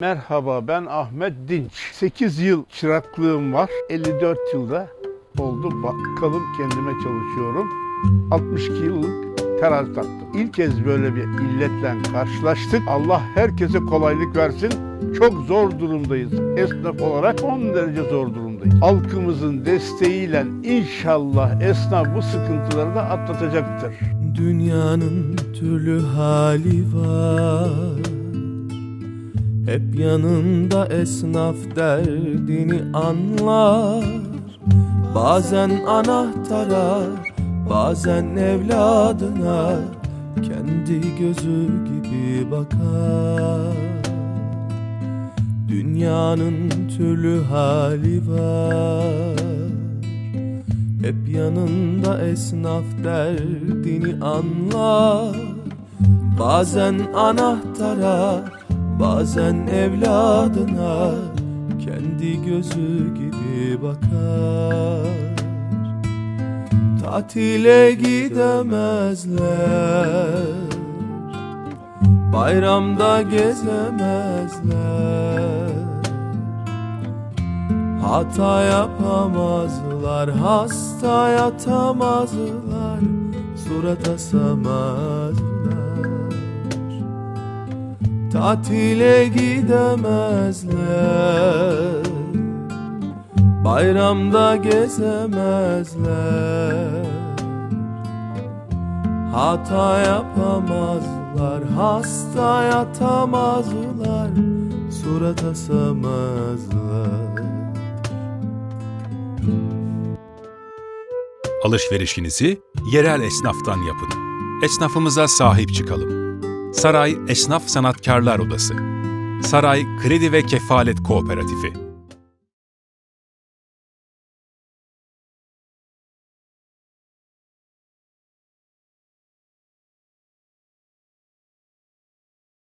Merhaba ben Ahmet Dinç. 8 yıl çıraklığım var. 54 yılda oldu. Bakalım kendime çalışıyorum. 62 yıllık terazi taktım. İlk kez böyle bir illetle karşılaştık. Allah herkese kolaylık versin. Çok zor durumdayız. Esnaf olarak 10 derece zor durumdayız. Halkımızın desteğiyle inşallah esnaf bu sıkıntıları da atlatacaktır. Dünyanın türlü hali var Hep yanında esnaf derdini anlar. Bazen anahtara, bazen evladına Kendi gözü gibi bakar. Dünyanın türlü hali var. Hep yanında esnaf derdini anlar. Bazen anahtara Bazen evladına Kendi gözü gibi bakar Tatile gidemezler Bayramda gezemezler Hata yapamazlar, hasta yatamazlar, surat asamazlar. Tatile gidemezler, bayramda gezemezler. Hata yapamazlar, hasta yatamazlar, surat asamazlar. Alışverişinizi yerel esnaftan yapın. Esnafımıza sahip çıkalım. Saray Esnaf Sanatkarlar Odası. Saray Kredi ve Kefalet Kooperatifi